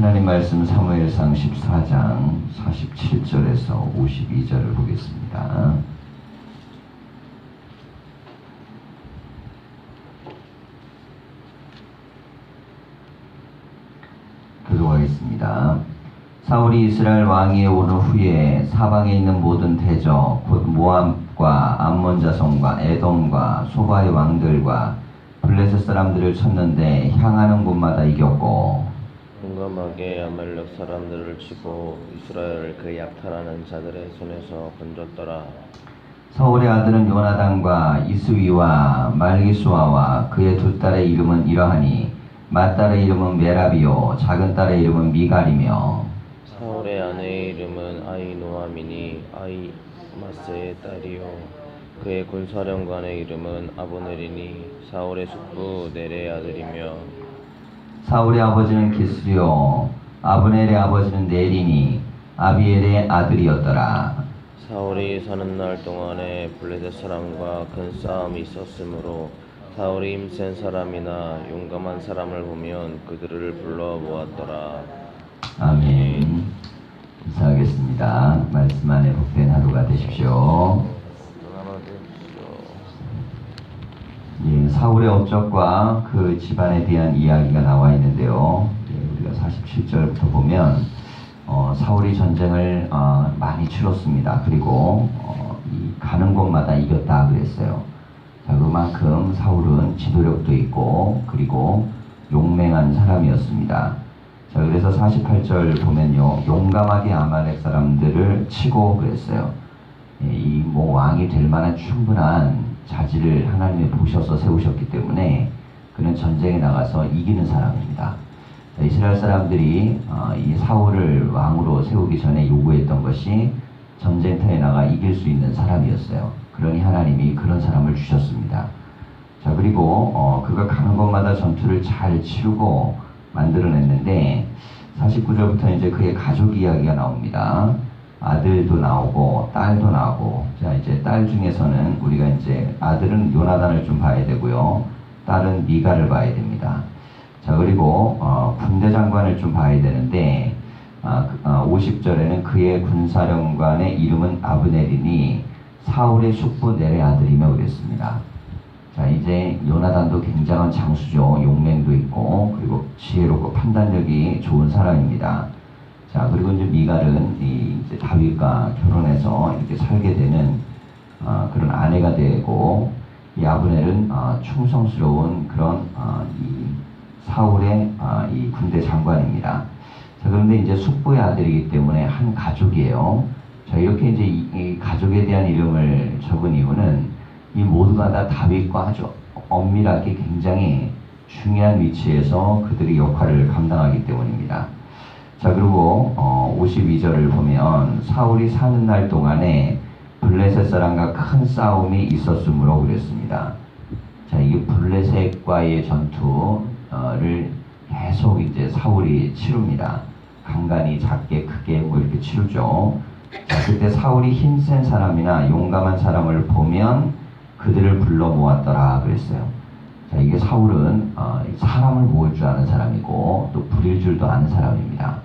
하나님 말씀 사무엘상 14장 47절에서 52절을 보겠습니다. 교도하겠습니다. 사울이 이스라엘 왕위에 오른 후에 사방에 있는 모든 대적 곧 모압과 암몬 자손과 에돔과 소바의 왕들과 블레셋 사람들을 쳤는데 향하는 곳마다 이겼고 용감하게 아말렉 사람들을 치고 이스라엘을 그 약탈하는 자들의 손에서 건졌더라. 서울의 아들은 요나단과 이스위와 말기수아와 그의 두 딸의 이름은 이러하니 맏딸의 이름은 메라비요 작은 딸의 이름은 미갈이며. 사울의 아내의 이름은 아이노아미니 아이마스의 딸이요. 그의 군사령관의 이름은 아브넬이니 사울의 숙부 넬의 아들이며 사울의 아버지는 기스리요 아브넬의 아버지는 네리니 아비엘의 아들이었더라. 사울이 사는 날 동안에 블레셋 사람과 큰 싸움이 있었으므로 사울이 힘센 사람이나 용감한 사람을 보면 그들을 불러 모았더라. 아멘. 인사하겠습니다. 말씀 안에 복된 하루가 되십시오 하나 되십시오. 예, 사울의 업적과 그 집안에 대한 이야기가 나와 있는데요. 예, 우리가 47절부터 보면 어, 사울이 전쟁을 어, 많이 치렀습니다. 그리고 어, 이 가는 곳마다 이겼다 그랬어요. 자, 그만큼 사울은 지도력도 있고 그리고 용맹한 사람이었습니다. 자, 그래서 48절 보면요. 용감하게 아말렉 사람들을 치고 그랬어요. 예, 이뭐 왕이 될 만한 충분한 자질을 하나님이 보셔서 세우셨기 때문에 그는 전쟁에 나가서 이기는 사람입니다. 자, 이스라엘 사람들이 어, 이 사울을 왕으로 세우기 전에 요구했던 것이 전쟁터에 나가 이길 수 있는 사람이었어요. 그러니 하나님이 그런 사람을 주셨습니다. 자 그리고 어, 그가 가는 곳마다 전투를 잘 치르고 만들어냈는데 49절부터 이제 그의 가족 이야기가 나옵니다. 아들도 나오고 딸도 나오고 자 이제 딸 중에서는 우리가 이제 아들은 요나단을 좀 봐야 되고요. 딸은 미가를 봐야 됩니다. 자 그리고 어, 군대 장관을 좀 봐야 되는데 아, 그- 아, 50절에는 그의 군사령관의 이름은 아브넬이니 사울의 숙부 넬의 아들이며 그랬습니다. 자 이제 요나단도 굉장한 장수죠. 용맹도 있고 그리고 지혜롭고 판단력이 좋은 사람입니다. 자 그리고 이제 미갈은 이 이제 다윗과 결혼해서 이렇게 살게 되는 아, 그런 아내가 되고 이 아브넬은 아, 충성스러운 그런 아, 이 사울의 아, 이 군대 장관입니다. 자 그런데 이제 숙부의 아들이기 때문에 한 가족이에요. 자 이렇게 이제 이, 이 가족에 대한 이름을 적은 이유는 이 모두가 다 다윗과 아주 엄밀하게 굉장히 중요한 위치에서 그들의 역할을 감당하기 때문입니다. 자 그리고 어, 52절을 보면 사울이 사는 날 동안에 블레셋 사람과 큰 싸움이 있었으므로 그랬습니다. 자 이게 블레셋과의 전투를 계속 이제 사울이 치릅니다. 간간히 작게 크게 뭐 이렇게 치르죠. 자 그때 사울이 힘센 사람이나 용감한 사람을 보면 그들을 불러 모았더라 그랬어요. 자 이게 사울은 어, 사람을 모을 줄 아는 사람이고 또 부릴 줄도 아는 사람입니다.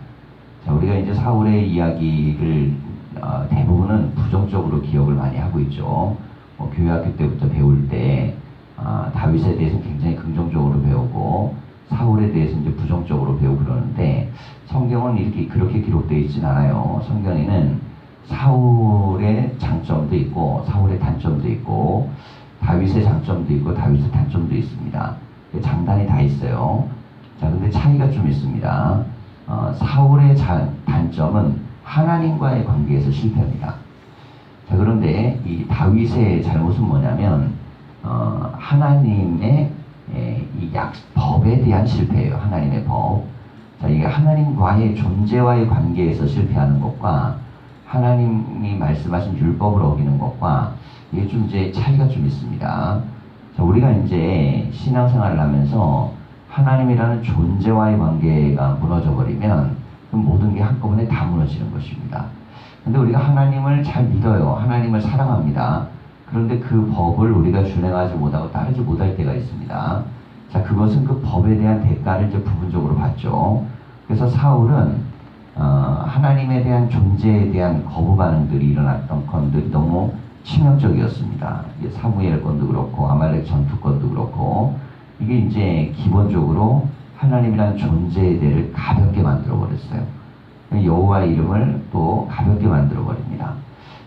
자, 우리가 이제 사울의 이야기를 어, 대부분은 부정적으로 기억을 많이 하고 있죠. 뭐 교회 학교 때부터 배울 때 아, 다윗에 대해서 굉장히 긍정적으로 배우고 사울에 대해서 이제 부정적으로 배우고 그러는데 성경은 이렇게 그렇게 기록되어 있진 않아요. 성경에는 사울의 장점도 있고 사울의 단점도 있고 다윗의 장점도 있고 다윗의 단점도 있습니다. 장단이 다 있어요. 자, 근데 차이가 좀 있습니다. 어, 사울의 자- 단점은 하나님과의 관계에서 실패합니다. 자, 그런데 이 다윗의 잘못은 뭐냐면 어, 하나님의 예, 이 약, 법에 대한 실패예요. 하나님의 법. 자, 이게 하나님과의 존재와의 관계에서 실패하는 것과 하나님이 말씀하신 율법을 어기는 것과 이게 좀 이제 차이가 좀 있습니다. 자, 우리가 이제 신앙생활을 하면서 하나님이라는 존재와의 관계가 무너져 버리면 그럼 모든 게 한꺼번에 다 무너지는 것입니다. 근데 우리가 하나님을 잘 믿어요. 하나님을 사랑합니다. 그런데 그 법을 우리가 준행하지 못하고 따르지 못할 때가 있습니다. 자, 그것은 그 법에 대한 대가를 이제 부분적으로 받죠. 그래서 사울은 어, 하나님에 대한 존재에 대한 거부 반응들이 일어났던 건들이 너무 치명적이었습니다. 사무엘 건도 그렇고 아말렉 전투 건도 그렇고 이게 이제 기본적으로 하나님이란 존재에 대해 가볍게 만들어 버렸어요. 여호와의 이름을 또 가볍게 만들어 버립니다.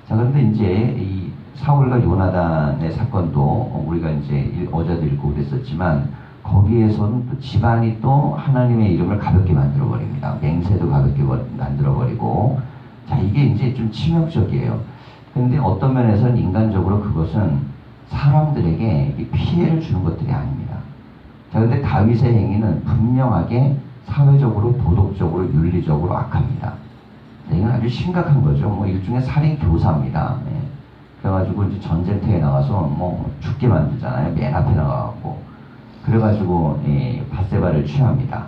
자 그런데 이제 이 사울과 요나단의 사건도 우리가 이제 일- 어제도 읽고 그랬었지만 거기에서는 또 집안이 또 하나님의 이름을 가볍게 만들어 버립니다. 맹세도 가볍게 버- 만들어 버리고 자 이게 이제 좀 치명적이에요. 근데 어떤 면에서는 인간적으로 그것은 사람들에게 이 피해를 주는 것들이 아닙니다. 자 근데 다윗의 행위는 분명하게 사회적으로 도덕적으로 윤리적으로 악합니다. 네, 이건 아주 심각한 거죠. 뭐 일종의 살인 교사입니다. 예. 그래가지고 이제 전쟁터에 나가서 뭐 죽게 만들잖아요. 맨 앞에 나가갖고 그래가지고 예, 바세바를 취합니다.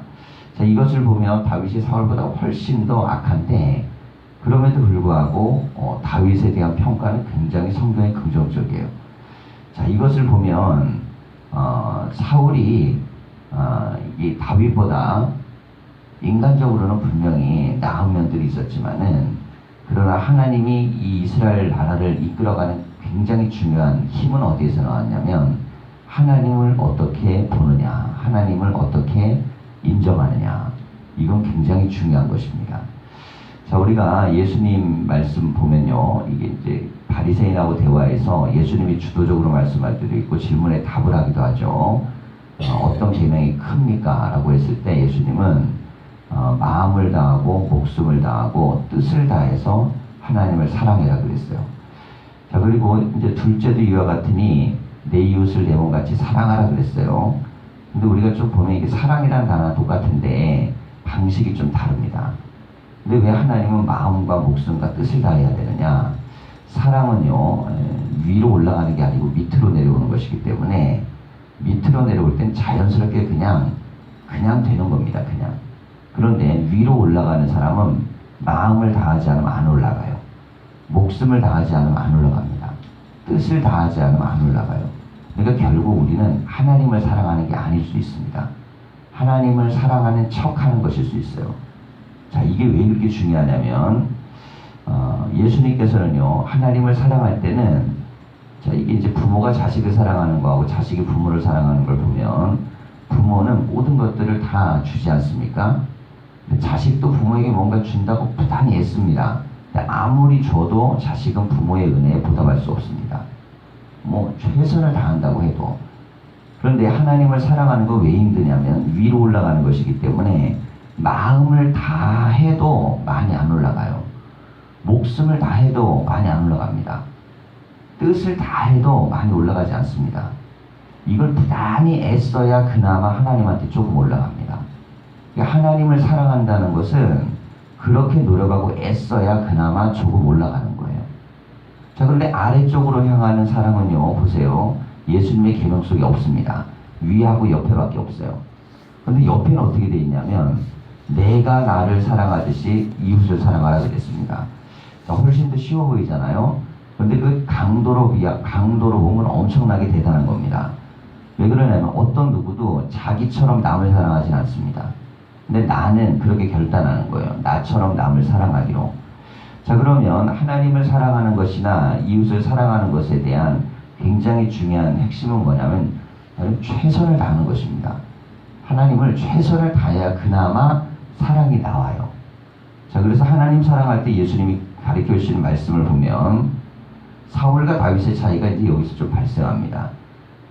자 이것을 보면 다윗이 사울보다 훨씬 더 악한데 그럼에도 불구하고 어, 다윗에 대한 평가는 굉장히 성경에 긍정적이에요. 자 이것을 보면 어, 사울이 어, 이 다윗보다 인간적으로는 분명히 나은 면들이 있었지만은 그러나 하나님이 이 이스라엘 나라를 이끌어가는 굉장히 중요한 힘은 어디에서 나왔냐면 하나님을 어떻게 보느냐, 하나님을 어떻게 인정하느냐, 이건 굉장히 중요한 것입니다. 자, 우리가 예수님 말씀 보면요, 이게 이제 바리새인하고 대화에서 예수님이 주도적으로 말씀할 때도 있고 질문에 답을 하기도 하죠. 어, 어떤 계명이 큽니까? 라고 했을 때 예수님은 어, 마음을 다하고 목숨을 다하고 뜻을 다해서 하나님을 사랑해라 그랬어요. 자 그리고 이제 둘째도 이와 같으니 내 이웃을 내 몸같이 사랑하라 그랬어요. 근데 우리가 좀 보면 이게 사랑이라는 단어가 똑같은데 방식이 좀 다릅니다. 근데 왜 하나님은 마음과 목숨과 뜻을 다해야 되느냐? 사랑은요 에, 위로 올라가는 게 아니고 밑으로 내려오는 것이기 때문에 밑으로 내려올 땐 자연스럽게 그냥 그냥 되는 겁니다. 그냥. 그런데 위로 올라가는 사람은 마음을 다하지 않으면 안 올라가요. 목숨을 다하지 않으면 안 올라갑니다. 뜻을 다하지 않으면 안 올라가요. 그러니까 결국 우리는 하나님을 사랑하는 게 아닐 수 있습니다. 하나님을 사랑하는 척 하는 것일 수 있어요. 자, 이게 왜 그렇게 중요하냐면, 어, 예수님께서는요, 하나님을 사랑할 때는, 자, 이게 이제 부모가 자식을 사랑하는 거하고 자식이 부모를 사랑하는 걸 보면, 부모는 모든 것들을 다 주지 않습니까? 자식도 부모에게 뭔가 준다고 부단히. 근데 아무리 줘도 자식은 부모의 은혜에 보답할 수 없습니다. 뭐 최선을 다한다고 해도 그런데 하나님을 사랑하는 거 왜 힘드냐면 위로 올라가는 것이기 때문에 마음을 다 해도 많이 안 올라가요. 목숨을 다 해도 많이 안 올라갑니다. 뜻을 다 해도 많이 올라가지 않습니다. 이걸 부단히 애써야 그나마 하나님한테 조금 올라갑니다. 그러니까 하나님을 사랑한다는 것은 그렇게 노력하고 애써야 그나마 조금 올라가는 거예요. 자, 그런데 아래쪽으로 향하는 사랑은요, 보세요. 예수님의 계명 속에 없습니다. 위하고 옆에밖에 없어요. 그런데 옆에는 어떻게 돼 있냐면, 내가 나를 사랑하듯이 이웃을 사랑하라 그랬습니다. 자, 훨씬 더 쉬워 보이잖아요. 그런데 그 강도로 비하, 강도로 보면 엄청나게 대단한 겁니다. 왜 그러냐면 어떤 누구도 자기처럼 남을 사랑하진 않습니다. 근데 나는 그렇게 결단하는 거예요. 나처럼 남을 사랑하기로. 자, 그러면 하나님을 사랑하는 것이나 이웃을 사랑하는 것에 대한 굉장히 중요한 핵심은 뭐냐면 바로 최선을 다하는 것입니다. 하나님을 최선을 다해야 그나마 사랑이 나와요. 자, 그래서 하나님 사랑할 때 예수님이 가르쳐 주시는 말씀을 보면 사울과 다윗의 차이가 이제 여기서 좀 발생합니다.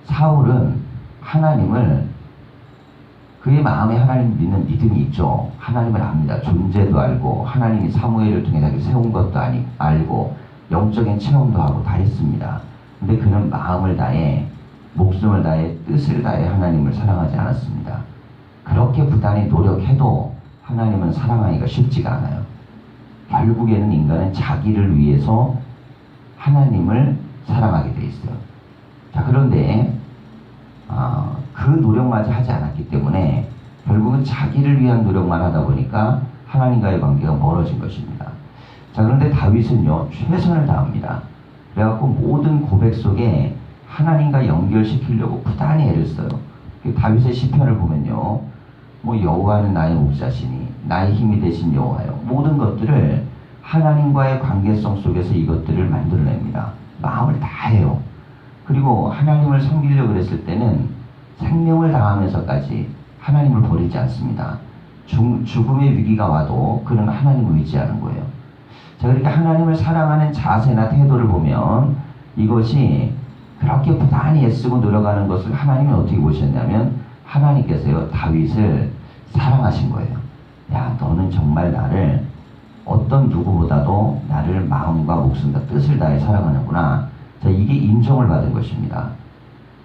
사울은 하나님을 그의 마음에 하나님 믿는 믿음이 있죠. 하나님을 압니다. 존재도 알고 하나님이 사무엘을 통해 자기 세운 것도 아니, 알고 영적인 체험도 하고 다 했습니다. 근데 그는 마음을 다해 목숨을 다해 뜻을 다해 하나님을 사랑하지 않았습니다. 그렇게 부단히 노력해도 하나님은 사랑하기가 쉽지가 않아요. 결국에는 인간은 자기를 위해서 하나님을 사랑하게 돼 있어요. 자, 그런데 아, 그 노력마저 하지 않았기 때문에 결국은 자기를 위한 노력만 하다 보니까 하나님과의 관계가 멀어진 것입니다. 자, 그런데 다윗은요, 최선을 다합니다. 그래갖고 모든 고백 속에 하나님과 연결시키려고 부단히 애를 써요. 그 다윗의 시편을 보면요, 뭐 여호와는 나의 목자시니 나의 힘이 되신 여호와요. 모든 것들을 하나님과의 관계성 속에서 이것들을 만들어냅니다. 마음을 다해요. 그리고 하나님을 섬기려고 그랬을 때는 생명을 다하면서까지 하나님을 버리지 않습니다. 죽, 죽음의 위기가 와도 그는 하나님을 의지하는 거예요. 자, 그러니까 하나님을 사랑하는 자세나 태도를 보면 이것이 그렇게 부단히 애쓰고 노력하는 것을 하나님이 어떻게 보셨냐면 하나님께서요 다윗을 사랑하신 거예요. 야, 너는 정말 나를 어떤 누구보다도 나를 마음과 목숨과 뜻을 다해 사랑하는구나. 자, 이게 인정을 받은 것입니다.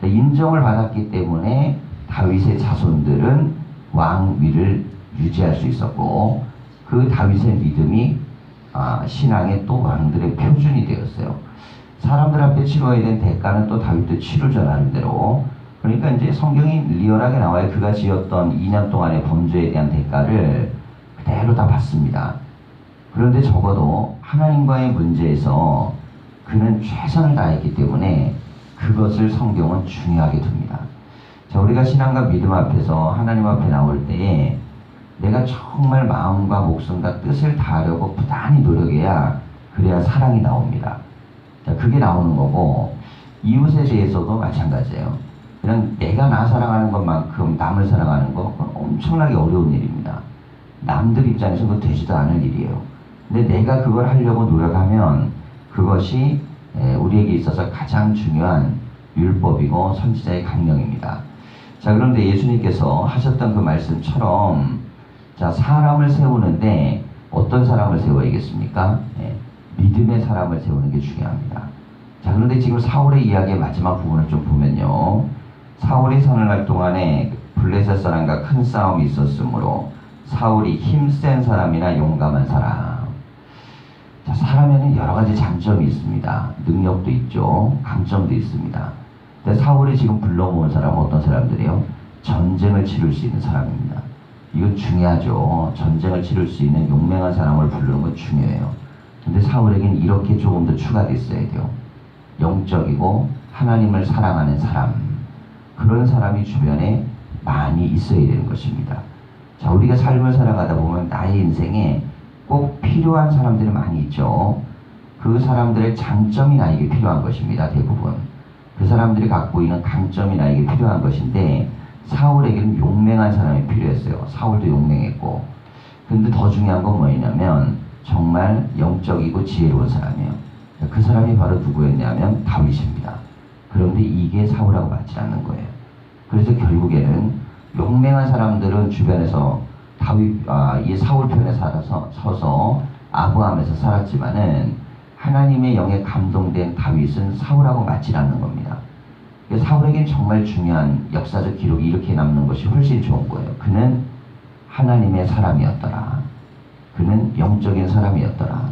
자, 인정을 받았기 때문에 다윗의 자손들은 왕위를 유지할 수 있었고 그 다윗의 믿음이 아, 신앙의 또 왕들의 표준이 되었어요. 사람들 앞에 치러야 된 대가는 또 다윗도 치르죠 나름대로. 그러니까 이제 성경이 리얼하게 나와요. 그가 지었던 2년 동안의 범죄에 대한 대가를 그대로 다 받습니다. 그런데 적어도 하나님과의 문제에서 그는 최선을 다했기 때문에 그것을 성경은 중요하게 둡니다. 자, 우리가 신앙과 믿음 앞에서 하나님 앞에 나올 때에 내가 정말 마음과 목숨과 뜻을 다하려고 부단히 노력해야 그래야 사랑이 나옵니다. 자, 그게 나오는 거고 이웃에 대해서도 마찬가지예요. 그냥 내가 나 사랑하는 것만큼 남을 사랑하는 거 엄청나게 어려운 일입니다. 남들 입장에서 그 되지도 않을 일이에요. 근데 내가 그걸 하려고 노력하면 그것이 에, 우리에게 있어서 가장 중요한 율법이고 선지자의 강령입니다. 자, 그런데 예수님께서 하셨던 그 말씀처럼 자, 사람을 세우는데 어떤 사람을 세워야겠습니까? 예, 믿음의 사람을 세우는 게 중요합니다. 자, 그런데 지금 사울의 이야기의 마지막 부분을 좀 보면요. 사울이 사느날 동안에 블레셋 사람과 큰 싸움이 있었으므로 사울이 힘센 사람이나 용감한 사람. 자, 사람에는 여러 가지 장점이 있습니다. 능력도 있죠. 강점도 있습니다. 근데 사울이 지금 불러모은 사람은 어떤 사람들이요? 전쟁을 치를 수 있는 사람입니다. 이건 중요하죠. 전쟁을 치를 수 있는 용맹한 사람을 부르는 건 중요해요. 근데 사울에게는 이렇게 조금 더 추가되어 있어야 돼요. 영적이고 하나님을 사랑하는 사람. 그런 사람이 주변에 많이 있어야 되는 것입니다. 자, 우리가 삶을 살아가다 보면 나의 인생에 꼭 필요한 사람들이 많이 있죠. 그 사람들의 장점이 나에게 필요한 것입니다. 대부분. 그 사람들이 갖고 있는 강점이 나에게 필요한 것인데 사울에게는 용맹한 사람이 필요했어요. 사울도 용맹했고. 근데 더 중요한 건 뭐냐면 정말 영적이고 지혜로운 사람이에요. 그 사람이 바로 누구였냐면 다윗입니다. 그런데 이게 사울하고 맞지 않는 거예요. 그래서 결국에는 용맹한 사람들은 주변에서 다윗 아, 이 사울 편에 살아서 서서 아부함에서 살았지만은 하나님의 영에 감동된 다윗은 사울하고 맞지 않는 겁니다. 사울에겐 정말 중요한 역사적 기록이 이렇게 남는 것이 훨씬 좋은 거예요. 그는 하나님의 사람이었더라. 그는 영적인 사람이었더라.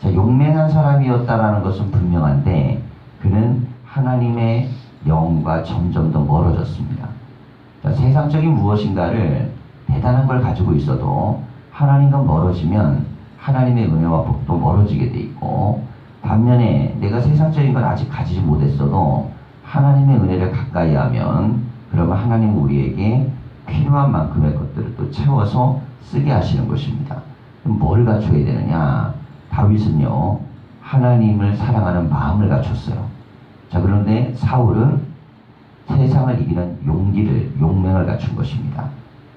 자, 용맹한 사람이었다라는 것은 분명한데 그는 하나님의 영과 점점 더 멀어졌습니다. 자, 세상적인 무엇인가를 대단한 걸 가지고 있어도 하나님과 멀어지면 하나님의 은혜와 복도 멀어지게 돼 있고 반면에 내가 세상적인 걸 아직 가지지 못했어도 하나님의 은혜를 가까이 하면 그러면 하나님은 우리에게 필요한 만큼의 것들을 또 채워서 쓰게 하시는 것입니다. 뭘 갖춰야 되느냐? 다윗은요 하나님을 사랑하는 마음을 갖췄어요. 자 그런데 사울은 세상을 이기는 용기를 용맹을 갖춘 것입니다.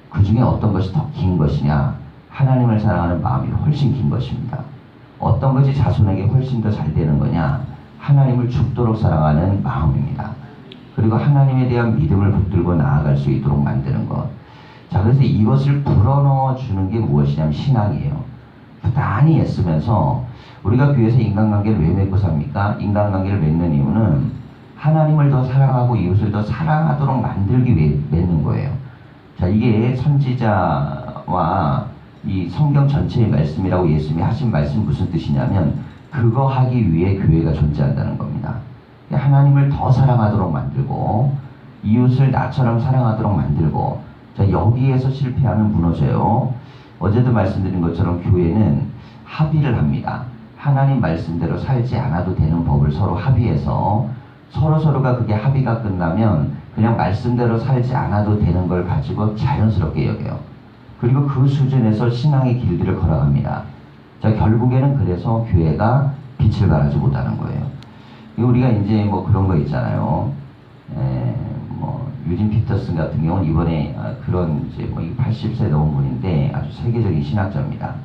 그 중에 어떤 것이 더 긴 것이냐? 하나님을 사랑하는 마음이 훨씬 긴 것입니다. 어떤 것이 자손에게 훨씬 더 잘 되는 거냐? 하나님을 죽도록 사랑하는 마음입니다. 그리고 하나님에 대한 믿음을 붙들고 나아갈 수 있도록 만드는 것. 자, 그래서 이것을 불어넣어 주는 게 무엇이냐면 신앙이에요. 부단히 애쓰면서 우리가 교회에서 인간관계를 왜 맺고 삽니까? 인간관계를 맺는 이유는 하나님을 더 사랑하고 이웃을 더 사랑하도록 만들기 위해 맺는 거예요. 자, 이게 선지자와 이 성경 전체의 말씀이라고 예수님이 하신 말씀 무슨 뜻이냐면 그거 하기 위해 교회가 존재한다는 겁니다. 하나님을 더 사랑하도록 만들고 이웃을 나처럼 사랑하도록 만들고 자, 여기에서 실패하면 무너져요. 어제도 말씀드린 것처럼 교회는 합의를 합니다. 하나님 말씀대로 살지 않아도 되는 법을 서로 합의해서 서로 서로가 그게 합의가 끝나면 그냥 말씀대로 살지 않아도 되는 걸 가지고 자연스럽게 여겨요. 그리고 그 수준에서 신앙의 길들을 걸어갑니다. 자, 결국에는 그래서 교회가 빛을 발하지 못하는 거예요. 우리가 이제 뭐 그런 거 있잖아요. 에, 뭐 유진 피터슨 같은 경우는 이번에 아, 그런 이제 뭐 80세 넘은 분인데 아주 세계적인 신학자입니다.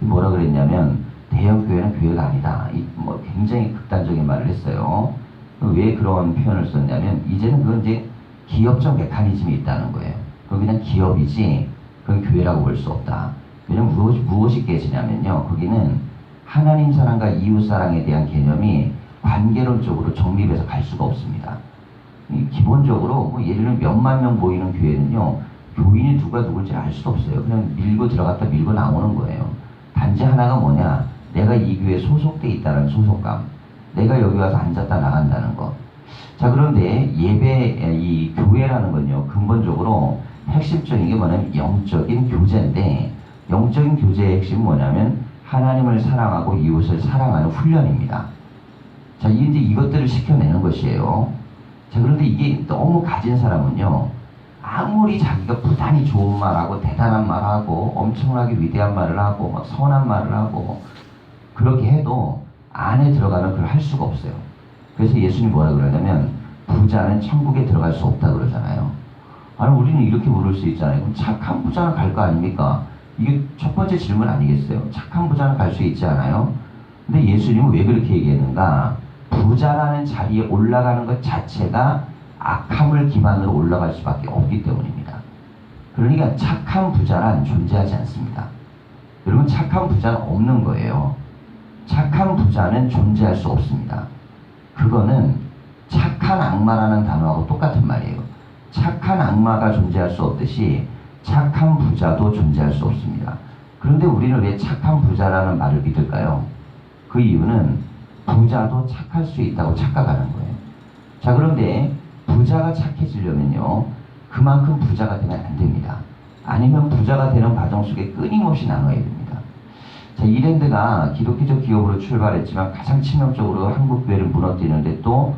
뭐라 그랬냐면 대형 교회는 교회가 아니다. 이 뭐 굉장히 극단적인 말을 했어요. 왜 그런 표현을 썼냐면 이제는 그건 이제 기업적 메커니즘이 있다는 거예요. 그건 그냥 기업이지 그건 교회라고 볼 수 없다. 왜냐면 무엇이, 무엇이 깨지냐면요. 거기는 하나님 사랑과 이웃 사랑에 대한 개념이 관계론적으로 정립해서 갈 수가 없습니다. 이 기본적으로 뭐 예를 들면 몇만 명 모이는 교회는요. 교인이 누가 누굴지 알 수도 없어요. 그냥 밀고 들어갔다 밀고 나오는 거예요. 단지 하나가 뭐냐? 내가 이 교회에 소속돼 있다는 소속감. 내가 여기 와서 앉았다 나간다는 것. 자, 그런데 예배, 이 교회라는 건요, 근본적으로 핵심적인 게 뭐냐면 영적인 교제인데, 영적인 교제의 핵심은 뭐냐면 하나님을 사랑하고 이웃을 사랑하는 훈련입니다. 자, 이제 이것들을 시켜내는 것이에요. 자, 그런데 이게 너무 가진 사람은요, 아무리 자기가 부단히 좋은 말하고 대단한 말하고 엄청나게 위대한 말을 하고 막 선한 말을 하고 그렇게 해도 안에 들어가면 그걸 할 수가 없어요. 그래서 예수님이 뭐라 그러냐면 부자는 천국에 들어갈 수 없다 그러잖아요. 아니 우리는 이렇게 물을 수 있잖아요. 그럼 착한 부자는 갈 거 아닙니까? 이게 첫 번째 질문 아니겠어요? 착한 부자는 갈 수 있지 않아요? 근데 예수님은 왜 그렇게 얘기했는가? 부자라는 자리에 올라가는 것 자체가 악함을 기반으로 올라갈 수밖에 없기 때문입니다. 그러니까 착한 부자란 존재하지 않습니다. 여러분 착한 부자는 없는 거예요. 착한 부자는 존재할 수 없습니다. 그거는 착한 악마라는 단어하고 똑같은 말이에요. 착한 악마가 존재할 수 없듯이 착한 부자도 존재할 수 없습니다. 그런데 우리는 왜 착한 부자라는 말을 믿을까요? 그 이유는 부자도 착할 수 있다고 착각하는 거예요. 자, 그런데 부자가 착해지려면요, 그만큼 부자가 되면 안 됩니다. 아니면 부자가 되는 과정 속에 끊임없이 나눠야 됩니다. 자, 이랜드가 기독교적 기업으로 출발했지만 가장 치명적으로 한국 교회를 무너뜨리는데 또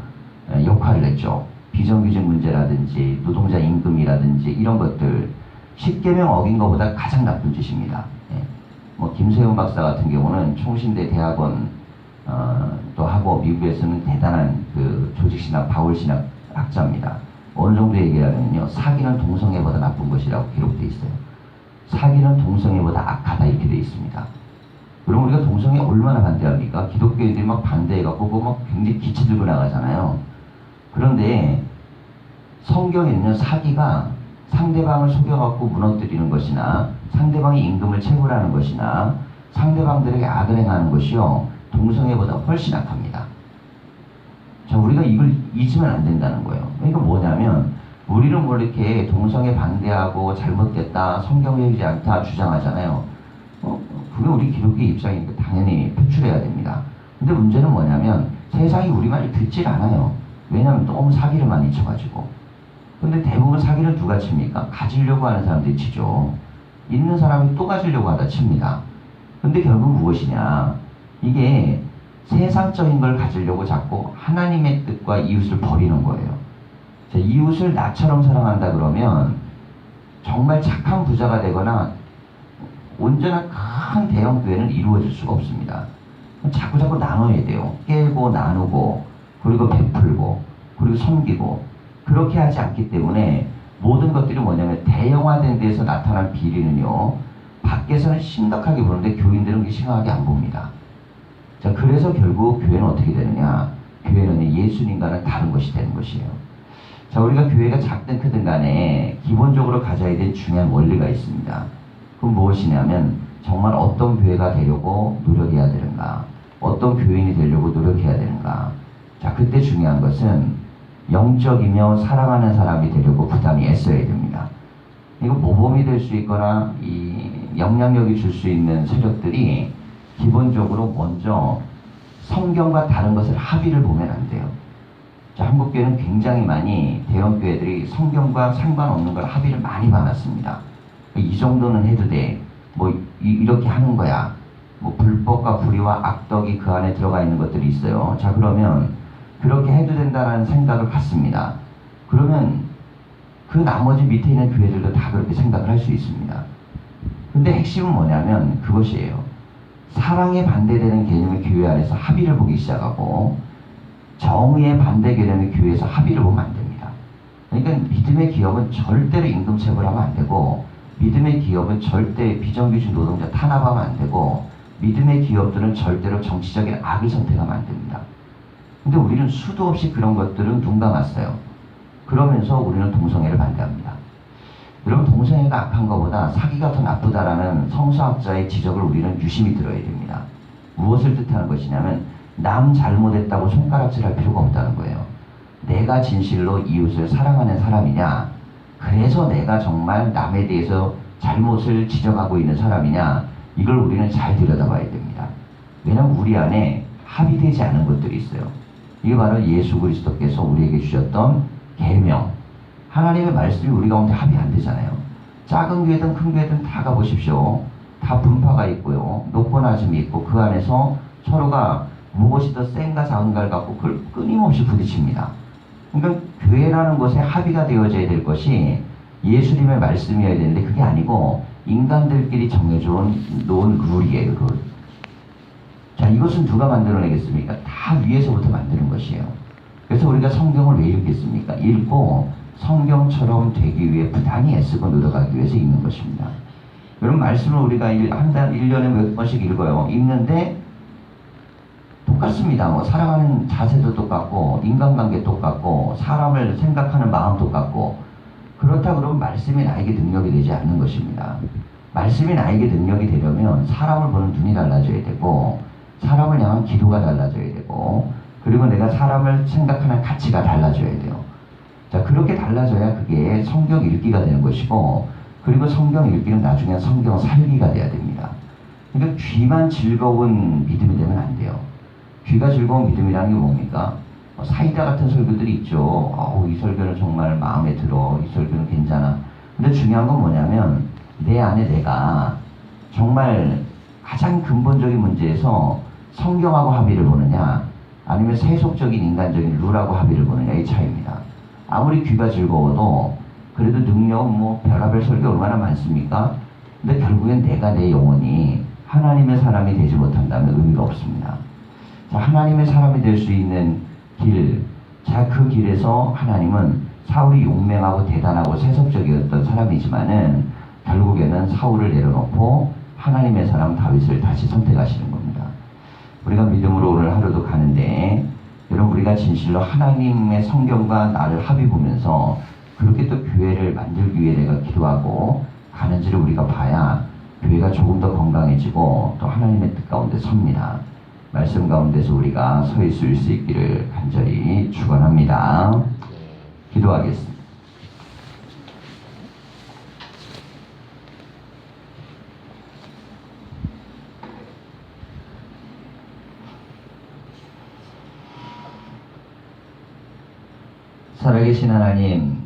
에, 역할을 했죠. 비정규직 문제라든지 노동자 임금이라든지 이런 것들 십계명 어긴 것보다 가장 나쁜 짓입니다. 예. 뭐 김세훈 박사 같은 경우는 총신대 대학원 어, 또 하고 미국에서는 대단한 그 조직신학 바울신학 학자입니다. 어느 정도 얘기하면요 사기는 동성애보다 나쁜 것이라고 기록돼 있어요. 사기는 동성애보다 악하다 이렇게 돼 있습니다. 그럼 우리가 동성애 얼마나 반대합니까? 기독교인들이 막 반대해갖고 그거 막 굉장히 기치 들고 나가잖아요. 그런데 성경에는요 사기가 상대방을 속여갖고 무너뜨리는 것이나 상대방의 임금을 채굴하는 것이나 상대방들에게 악을 행하는 것이요 동성애보다 훨씬 악합니다. 자 우리가 이걸 잊으면 안 된다는 거예요. 그러니까 뭐냐면 우리는 뭐 이렇게 동성애 반대하고 잘못됐다 성경적이지 않다 주장하잖아요. 어, 그게 우리 기독교 입장이니까 당연히 표출해야 됩니다. 근데 문제는 뭐냐면 세상이 우리 말을 듣질 않아요. 왜냐하면 너무 사기를 많이 쳐가지고. 근데 대부분 사기를 누가 칩니까? 가지려고 하는 사람들이 치죠. 있는 사람이 또 가지려고 하다 칩니다. 근데 결국 무엇이냐? 이게 세상적인 걸 가지려고 자꾸 하나님의 뜻과 이웃을 버리는 거예요. 자, 이웃을 나처럼 사랑한다 그러면 정말 착한 부자가 되거나 온전한 큰 대형 교회는 이루어질 수가 없습니다. 자꾸 자꾸 나눠야 돼요. 깨고 나누고 그리고 베풀고 그리고 섬기고 그렇게 하지 않기 때문에 모든 것들이 뭐냐면 대형화된 데서 나타난 비리는요 밖에서는 심각하게 보는데 교인들은 심각하게 안 봅니다. 자 그래서 결국 교회는 어떻게 되느냐? 교회는 예수님과는 다른 것이 되는 것이에요. 자 우리가 교회가 작든 크든 간에 기본적으로 가져야 될 중요한 원리가 있습니다. 그럼 무엇이냐면 정말 어떤 교회가 되려고 노력해야 되는가? 어떤 교인이 되려고 노력해야 되는가? 자, 그때 중요한 것은 영적이며 사랑하는 사람이 되려고 부단히 애써야 됩니다. 이거 모범이 될 수 있거나 이 영향력이 줄 수 있는 세력들이 기본적으로 먼저 성경과 다른 것을 합의를 보면 안 돼요. 자, 한국 교회는 굉장히 많이 대형 교회들이 성경과 상관없는 걸 합의를 많이 받았습니다. 이 정도는 해도 돼. 뭐 이- 이렇게 하는 거야. 뭐 불법과 불의와 악덕이 그 안에 들어가 있는 것들이 있어요. 자 그러면 그렇게 해도 된다는 생각을 갖습니다. 그러면 그 나머지 밑에 있는 교회들도 다 그렇게 생각을 할 수 있습니다. 근데 핵심은 뭐냐면 그것이에요. 사랑에 반대되는 개념의 교회 안에서 합의를 보기 시작하고 정의에 반대 개념의 교회에서 합의를 보면 안 됩니다. 그러니까 믿음의 기업은 절대로 임금 체불하면 안 되고 믿음의 기업은 절대 비정규직 노동자 탄압하면 안 되고 믿음의 기업들은 절대로 정치적인 악을 선택하면 안 됩니다. 근데 우리는 수도 없이 그런 것들은 눈 감았어요. 그러면서 우리는 동성애를 반대합니다. 여러분 동성애가 악한 것보다 사기가 더 나쁘다라는 성서학자의 지적을 우리는 유심히 들어야 됩니다. 무엇을 뜻하는 것이냐면 남 잘못했다고 손가락질할 필요가 없다는 거예요. 내가 진실로 이웃을 사랑하는 사람이냐? 그래서 내가 정말 남에 대해서 잘못을 지적하고 있는 사람이냐? 이걸 우리는 잘 들여다봐야 됩니다. 왜냐하면 우리 안에 합의되지 않은 것들이 있어요. 이게 바로 예수 그리스도께서 우리에게 주셨던 계명. 하나님의 말씀이 우리 가운데 합의 안 되잖아요. 작은 교회든 큰 교회든 다 가보십시오. 다 분파가 있고요. 높고 낮음이 있고 그 안에서 서로가 무엇이 더 센가 작은가를 갖고 그걸 끊임없이 부딪힙니다. 그러니까 교회라는 곳에 합의가 되어져야 될 것이 예수님의 말씀이어야 되는데 그게 아니고 인간들끼리 정해준 놓은 룰이에요, 룰. 자, 이것은 누가 만들어내겠습니까? 다 위에서부터 만드는 것이에요. 그래서 우리가 성경을 왜 읽겠습니까? 읽고 성경처럼 되기 위해 부단히 애쓰고 노력하기 위해서 읽는 것입니다. 여러분, 말씀을 우리가 한 달, 1년에 몇 번씩 읽어요. 읽는데 똑같습니다. 뭐 살아가는 자세도 똑같고 인간관계 똑같고 사람을 생각하는 마음 똑같고 그렇다 그러면 말씀이 나에게 능력이 되지 않는 것입니다. 말씀이 나에게 능력이 되려면 사람을 보는 눈이 달라져야 되고 사람을 향한 기도가 달라져야 되고 그리고 내가 사람을 생각하는 가치가 달라져야 돼요. 자 그렇게 달라져야 그게 성경 읽기가 되는 것이고 그리고 성경 읽기는 나중에 성경 살기가 돼야 됩니다. 그러니까 귀만 즐거운 믿음이 되면 안 돼요. 귀가 즐거운 믿음이라는 게 뭡니까? 어, 사이다 같은 설교들이 있죠. 어우, 이 설교는 정말 마음에 들어. 이 설교는 괜찮아. 근데 중요한 건 뭐냐면, 내 안에 내가 정말 가장 근본적인 문제에서 성경하고 합의를 보느냐, 아니면 세속적인 인간적인 룰하고 합의를 보느냐, 이 차이입니다. 아무리 귀가 즐거워도, 그래도 능력, 뭐, 별하별 설교 얼마나 많습니까? 근데 결국엔 내가 내 영혼이 하나님의 사람이 되지 못한다면 의미가 없습니다. 자, 하나님의 사람이 될 수 있는 길, 자, 그 길에서 하나님은 사울이 용맹하고 대단하고 세속적이었던 사람이지만은 결국에는 사울을 내려놓고 하나님의 사람 다윗을 다시 선택하시는 겁니다. 우리가 믿음으로 오늘 하루도 가는데 우리가 진실로 하나님의 성경과 나를 합의 보면서 그렇게 또 교회를 만들기 위해 내가 기도하고 가는지를 우리가 봐야 교회가 조금 더 건강해지고 또 하나님의 뜻 가운데 섭니다. 말씀 가운데서 우리가 서 있을 수 있기를 간절히 축원합니다. 기도하겠습니다. 살아계신 하나님,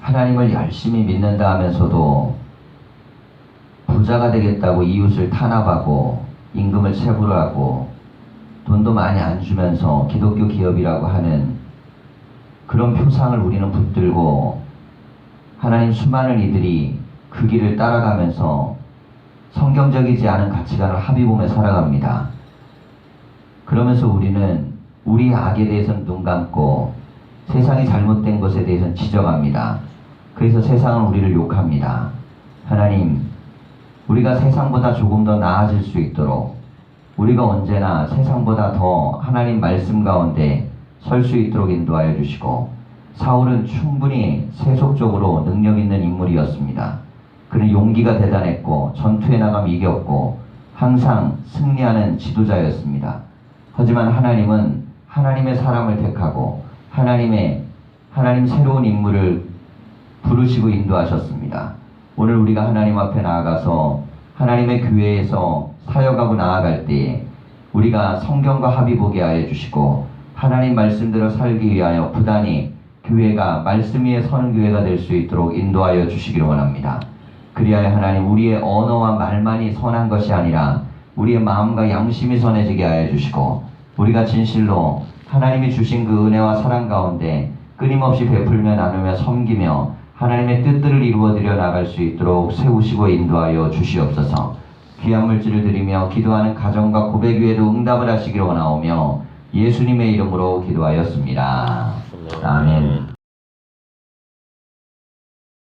하나님을 열심히 믿는다 하면서도 부자가 되겠다고 이웃을 탄압하고 임금을 체불하고 돈도 많이 안 주면서 기독교 기업이라고 하는 그런 표상을 우리는 붙들고 하나님 수많은 이들이 그 길을 따라가면서 성경적이지 않은 가치관을 합의 보며 살아갑니다. 그러면서 우리는 우리 악에 대해서는 눈 감고 세상이 잘못된 것에 대해서는 지적합니다. 그래서 세상은 우리를 욕합니다. 하나님, 우리가 세상보다 조금 더 나아질 수 있도록 우리가 언제나 세상보다 더 하나님 말씀 가운데 설 수 있도록 인도하여 주시고 사울은 충분히 세속적으로 능력 있는 인물이었습니다. 그는 용기가 대단했고 전투에 나가면 이겼고 항상 승리하는 지도자였습니다. 하지만 하나님은 하나님의 사람을 택하고 하나님의 하나님 새로운 인물을 부르시고 인도하셨습니다. 오늘 우리가 하나님 앞에 나아가서 하나님의 교회에서 사역하고 나아갈 때에 우리가 성경과 합의 보게 하여 주시고 하나님 말씀대로 살기 위하여 부단히 교회가 말씀 위에 서는 교회가 될 수 있도록 인도하여 주시기를 원합니다. 그리하여 하나님 우리의 언어와 말만이 선한 것이 아니라 우리의 마음과 양심이 선해지게 하여 주시고 우리가 진실로 하나님이 주신 그 은혜와 사랑 가운데 끊임없이 베풀며 나누며 섬기며 하나님의 뜻들을 이루어드려 나갈 수 있도록 세우시고 인도하여 주시옵소서. 귀한 물질을 드리며 기도하는 가정과 고백 위에도 응답을 하시기로 원하오며 예수님의 이름으로 기도하였습니다. 아멘.